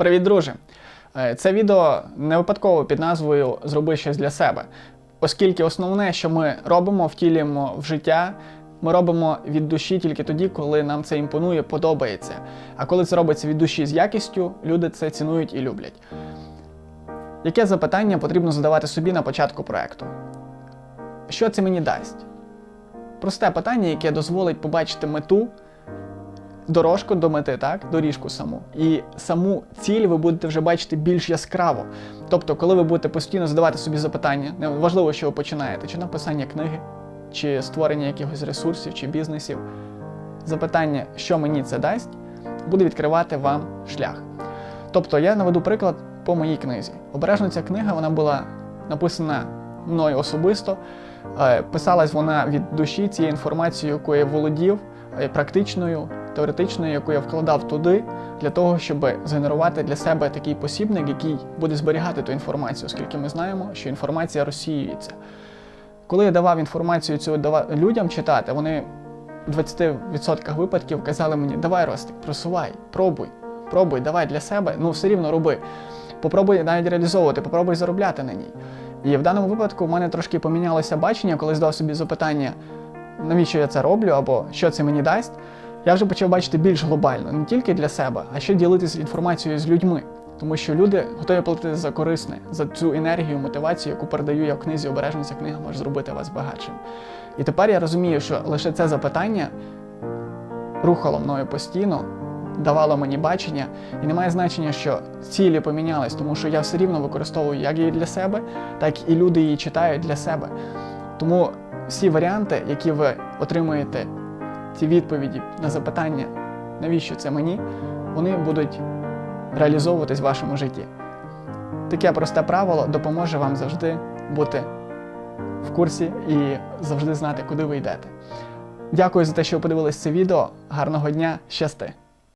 Привіт, друже! Е, Це відео не випадково під назвою Зроби щось для себе, оскільки основне, що ми робимо, втілюємо в життя, ми робимо від душі тільки тоді, коли нам це імпонує, подобається. А коли це робиться від душі з якістю, люди це цінують і люблять. Яке запитання потрібно задавати собі на початку проекту? Що це мені дасть? Просте питання, яке дозволить побачити мету, дорожку до мети, так? Доріжку саму. І саму ціль ви будете вже бачити більш яскраво. Тобто, коли ви будете постійно задавати собі запитання, неважливо, що ви починаєте, чи написання книги, чи створення якихось ресурсів, чи бізнесів, запитання, що мені це дасть, буде відкривати вам шлях. Тобто, я наведу приклад по моїй книзі. Обережно ця книга вона була написана мною особисто. Е, Писалась вона від душі цією інформацією, якою я володів, практичною, теоретичною, яку я вкладав туди, для того, щоб згенерувати для себе такий посібник, який буде зберігати ту інформацію, оскільки ми знаємо, що інформація розсіюється. Коли я давав інформацію цю людям читати, вони в 20% випадків казали мені: давай, Ростик, просувай, пробуй, пробуй, давай для себе, ну все рівно роби. Попробуй навіть реалізовувати, попробуй заробляти на ній. І в даному випадку в мене трошки помінялося бачення, коли здав собі запитання, навіщо я це роблю, або що це мені дасть. Я вже почав бачити більш глобально, не тільки для себе, а ще ділитися інформацією з людьми. Тому що люди готові платити за корисне, за цю енергію, мотивацію, яку передаю я в книзі обережно ця книга може зробити вас багатшим. І тепер я розумію, що лише це запитання рухало мною постійно, давало мені бачення, і не має значення, що цілі помінялись, тому що я все рівно використовую як її для себе, так і люди її читають для себе. Тому всі варіанти, які ви отримуєте, ці відповіді на запитання, навіщо це мені, вони будуть реалізовуватись в вашому житті. Таке просте правило допоможе вам завжди бути в курсі і завжди знати, куди ви йдете. Дякую за те, що ви подивились це відео. Гарного дня, щасти!